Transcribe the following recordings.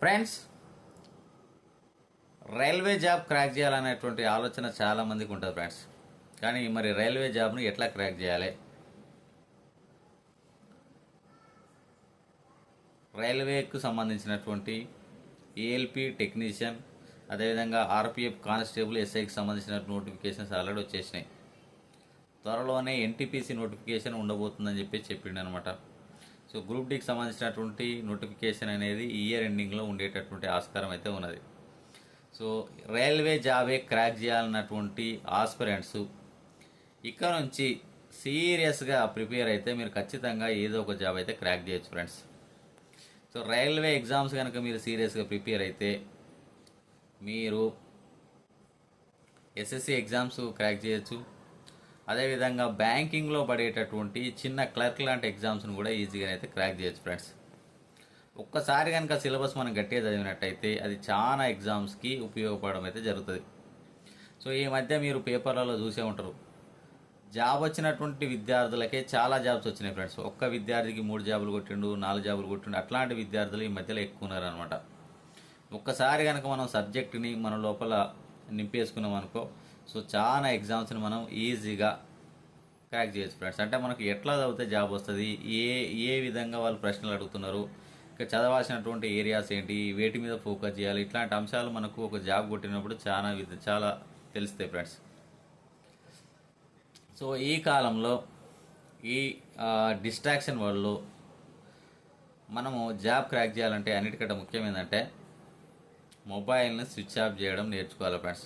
Friends railway job crack చేయాలనేటువంటి ఆలోచన చాలా మందికి ఉంటుంది ఫ్రెండ్స్ కానీ మరి రైల్వే జాబ్ను ఎట్లా క్రాక్ చేయాలి? రైల్వేకు సంబంధించినటువంటి ఏఎల్పి టెక్నీషియన్ అదేవిధంగా ఆర్పిఎఫ్ కానిస్టేబుల్ ఎస్ఐకి సంబంధించిన నోటిఫికేషన్స్ ఆల్రెడీ వచ్చేసినాయి. త్వరలోనే ఎన్టీపీసీ నోటిఫికేషన్ ఉండబోతుందని చెప్పి చెప్పిండు అనమాట సో గ్రూప్ డికి సంబంధించినటువంటి నోటిఫికేషన్ అనేది ఈ ఇయర్ ఎండింగ్లో ఉండేటటువంటి ఆస్కారం అయితే ఉన్నది. సో రైల్వే జాబే క్రాక్ చేయాలన్నటువంటి ఆస్పిరెంట్స్ ఇక్కడ నుంచి సీరియస్గా ప్రిపేర్ అయితే మీరు ఖచ్చితంగా ఏదో ఒక జాబ్ అయితే క్రాక్ చేయొచ్చు ఫ్రెండ్స్. సో రైల్వే ఎగ్జామ్స్ కనుక మీరు సీరియస్గా ప్రిపేర్ అయితే మీరు ఎస్ఎస్సి ఎగ్జామ్స్ క్రాక్ చేయొచ్చు. అదేవిధంగా బ్యాంకింగ్లో పడేటటువంటి చిన్న క్లర్క్ లాంటి ఎగ్జామ్స్ను కూడా ఈజీగా అయితే క్రాక్ చేయొచ్చు ఫ్రెండ్స్. ఒక్కసారి కనుక సిలబస్ మనం గట్టిగా చదివినట్టయితే అది చాలా ఎగ్జామ్స్కి ఉపయోగపడడం అయితే జరుగుతుంది. సో ఈ మధ్య మీరు పేపర్లలో చూసే ఉంటారు. జాబ్ వచ్చినటువంటి విద్యార్థులకే చాలా జాబ్స్ వచ్చినాయి ఫ్రెండ్స్. ఒక్క విద్యార్థికి మూడు జాబులు కొట్టిండు నాలుగు జాబులు కొట్టిండు అట్లాంటి విద్యార్థులు ఈ మధ్యలో ఎక్కువ ఉన్నారనమాట ఒక్కసారి కనుక మనం సబ్జెక్టుని మన లోపల నింపేసుకున్నాం అనుకో సో చాలా ఎగ్జామ్స్ని మనం ఈజీగా క్రాక్ చేయొచ్చు ఫ్రెండ్స్. అంటే మనకు ఎట్లా చదివితే జాబ్ వస్తుంది ఏ ఏ విధంగా వాళ్ళు ప్రశ్నలు అడుగుతున్నారు ఇక చదవాల్సినటువంటి ఏరియాస్ ఏంటి వేటి మీద ఫోకస్ చేయాలి ఇట్లాంటి అంశాలు మనకు ఒక జాబ్ కొట్టినప్పుడు చాలా విధ- చాలా తెలుస్తాయి ఫ్రెండ్స్. సో ఈ కాలంలో ఈ డిస్ట్రాక్షన్ వాళ్ళు మనము జాబ్ క్రాక్ చేయాలంటే అన్నిటికంటే ముఖ్యం ఏంటంటే మొబైల్ని స్విచ్ ఆఫ్ చేయడం నేర్చుకోవాలి ఫ్రెండ్స్.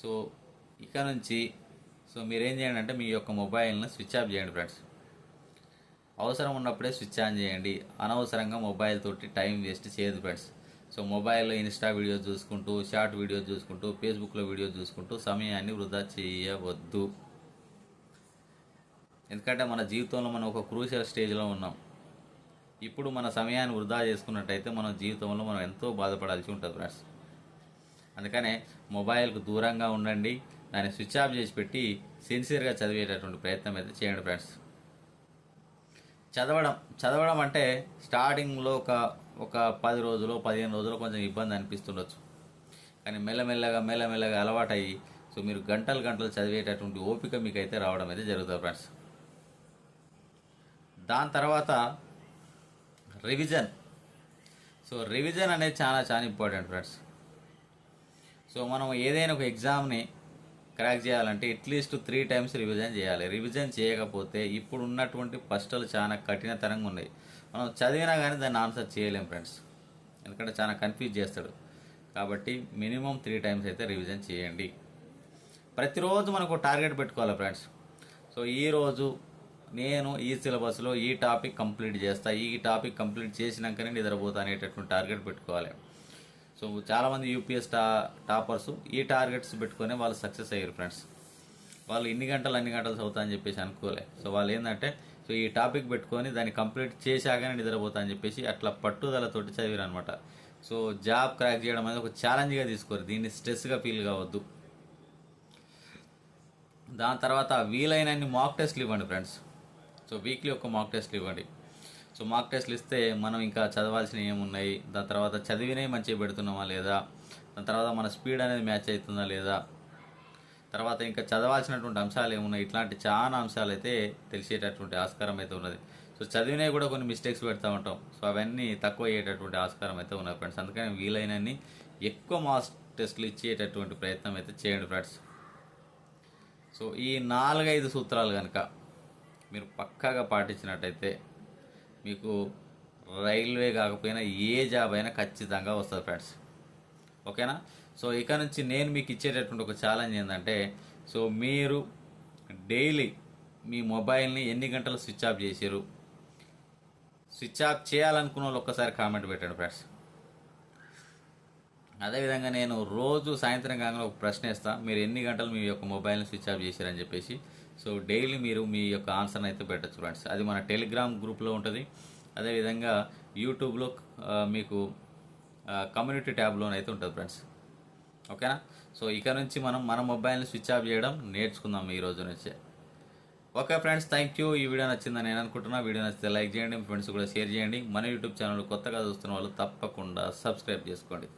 సో ఇక నుంచి సో మీరేం చేయండి అంటే మీ యొక్క మొబైల్ని స్విచ్ ఆఫ్ చేయండి ఫ్రెండ్స్. అవసరం ఉన్నప్పుడే స్విచ్ ఆన్ చేయండి. అనవసరంగా మొబైల్ తోటి టైం వేస్ట్ చేయదు ఫ్రెండ్స్. సో మొబైల్లో ఇన్స్టా వీడియోస్ చూసుకుంటూ షార్ట్ వీడియోస్ చూసుకుంటూ ఫేస్బుక్లో వీడియోస్ చూసుకుంటూ సమయాన్ని వృధా చేయవద్దు. ఎందుకంటే మన జీవితంలో మనం ఒక క్రూషియల్ స్టేజ్లో ఉన్నాం. ఇప్పుడు మన సమయాన్ని వృధా చేసుకున్నట్టయితే మన జీవితంలో మనం ఎంతో బాధపడాల్సి ఉంటుంది ఫ్రెండ్స్. అందుకనే మొబైల్కు దూరంగా ఉండండి. దాన్ని స్విచ్ ఆఫ్ చేసి పెట్టి సిన్సియర్గా చదివేటటువంటి ప్రయత్నం అయితే చేయండి ఫ్రెండ్స్. చదవడం చదవడం అంటే స్టార్టింగ్లో ఒక ఒక పది రోజులు పదిహేను రోజులు కొంచెం ఇబ్బంది అనిపిస్తుండొచ్చు. కానీ మెల్లమెల్లగా మెల్లమెల్లగా అలవాటయ్యి సో మీరు గంటలు గంటలు చదివేటటువంటి ఓపిక మీకు అయితే రావడం అయితే జరుగుతుంది ఫ్రెండ్స్. దాని తర్వాత రివిజన్. సో రివిజన్ అనేది చాలా చాలా ఇంపార్టెంట్ ఫ్రెండ్స్. సో మనం ఏదైనా ఒక ఎగ్జామ్ని క్రాక్ చేయాలంటే at least three times revision చేయాలి. రివిజన్ చేయకపోతే ఇప్పుడు ఉన్నటువంటి ప్రశ్నలు చాలా కఠినతరంగా ఉన్నాయి. మనం చదివినా కానీ దాన్ని ఆన్సర్ చేయలేం ఫ్రెండ్స్. ఎందుకంటే చాలా కన్ఫ్యూజ్ చేస్తాడు. కాబట్టి మినిమం త్రీ టైమ్స్ అయితే రివిజన్ చేయండి. ప్రతిరోజు మనకు టార్గెట్ పెట్టుకోవాలి ఫ్రెండ్స్. సో ఈరోజు నేను ఈ సిలబస్లో ఈ టాపిక్ కంప్లీట్ చేస్తా. ఈ టాపిక్ కంప్లీట్ చేసినాకనే నిద్రపోతా అనేటటువంటి టార్గెట్ పెట్టుకోవాలి. సో చాలామంది యూపీఎస్ టా టాపర్స్ ఈ టార్గెట్స్ పెట్టుకొని వాళ్ళు సక్సెస్ అయ్యారు ఫ్రెండ్స్. వాళ్ళు ఇన్ని గంటలు అన్ని గంటలు చదువుతా అని చెప్పేసి అనుకోలే. సో వాళ్ళు ఏంటంటే సో ఈ టాపిక్ పెట్టుకొని దాన్ని కంప్లీట్ చేశాకనే నిద్రపోతా అని చెప్పేసి అట్లా పట్టుదలతోటి చదివారు అనమాట సో జాబ్ క్రాక్ చేయడం అనేది ఒక ఛాలెంజ్గా తీసుకోరు. దీన్ని స్ట్రెస్గా ఫీల్ కావద్దు. దాని తర్వాత వీలైనన్ని మాక్ టెస్ట్లు ఇవ్వండి ఫ్రెండ్స్. సో వీక్లీ ఒక మాక్ టెస్ట్లు ఇవ్వండి. సో మాక్ టెస్ట్లు ఇస్తే మనం ఇంకా చదవాల్సినవి ఏమున్నాయి? దాని తర్వాత చదివినవి మంచిగా పెడుతున్నామా లేదా? దాని తర్వాత మన స్పీడ్ అనేది మ్యాచ్ అవుతుందా లేదా? తర్వాత ఇంకా చదవాల్సినటువంటి అంశాలు ఏమున్నాయి? ఇట్లాంటి చాలా అంశాలు అయితే తెలిసేటటువంటి ఆస్కారం అయితే ఉన్నది. సో చదివినవి కూడా కొన్ని మిస్టేక్స్ పెడతా ఉంటాం. సో అవన్నీ తక్కువ అయ్యేటటువంటి ఆస్కారం అయితే ఉన్నాయి ఫ్రెండ్స్ అందుకని వీలైనన్ని ఎక్కువ మార్క్స్ టెస్ట్లు ఇచ్చేటటువంటి ప్రయత్నం అయితే చేయండి ఫ్రెండ్స్ సో ఈ నాలుగైదు సూత్రాలు కనుక మీరు పక్కాగా పాటించినట్టయితే మీకు రైల్వే కాకపోయినా ఏ జాబ్ అయినా ఖచ్చితంగా వస్తుంది ఫ్రెండ్స్. ఓకేనా? సో ఇక నుంచి నేను మీకు ఇచ్చేటటువంటి ఒక ఛాలెంజ్ ఏంటంటే సో మీరు డైలీ మీ మొబైల్ని ఎన్ని గంటలు స్విచ్ ఆఫ్ చేసారు స్విచ్ ఆఫ్ చేయాలనుకున్న వాళ్ళు ఒక్కసారి కామెంట్ పెట్టండి ఫ్రెండ్స్. అదేవిధంగా నేను రోజు సాయంత్రం కాగానే ఒక ప్రశ్న ఇస్తాను మీరు ఎన్ని గంటలు మీ యొక్క మొబైల్ని స్విచ్ ఆఫ్ చేశారని చెప్పేసి. సో డైలీ మీరు మీ యొక్క ఆన్సర్ని అయితే పెట్టచ్చు ఫ్రెండ్స్. అది మన టెలిగ్రామ్ గ్రూప్లో ఉంటుంది. అదేవిధంగా యూట్యూబ్లో మీకు కమ్యూనిటీ ట్యాబ్లోనైతే ఉంటుంది ఫ్రెండ్స్. ఓకేనా? సో ఇక నుంచి మనం మన మొబైల్ని స్విచ్ ఆఫ్ చేయడం నేర్చుకుందాం ఈ రోజు నుంచే. Okay friends thank you. ఈ వీడియో నచ్చిందని నేను అనుకుంటున్నా. వీడియో నచ్చితే లైక్ చేయండి మీ ఫ్రెండ్స్ కూడా షేర్ చేయండి. మన యూట్యూబ్ ఛానల్ కొత్తగా చూస్తున్న వాళ్ళు తప్పకుండా సబ్స్క్రైబ్ చేసుకోండి.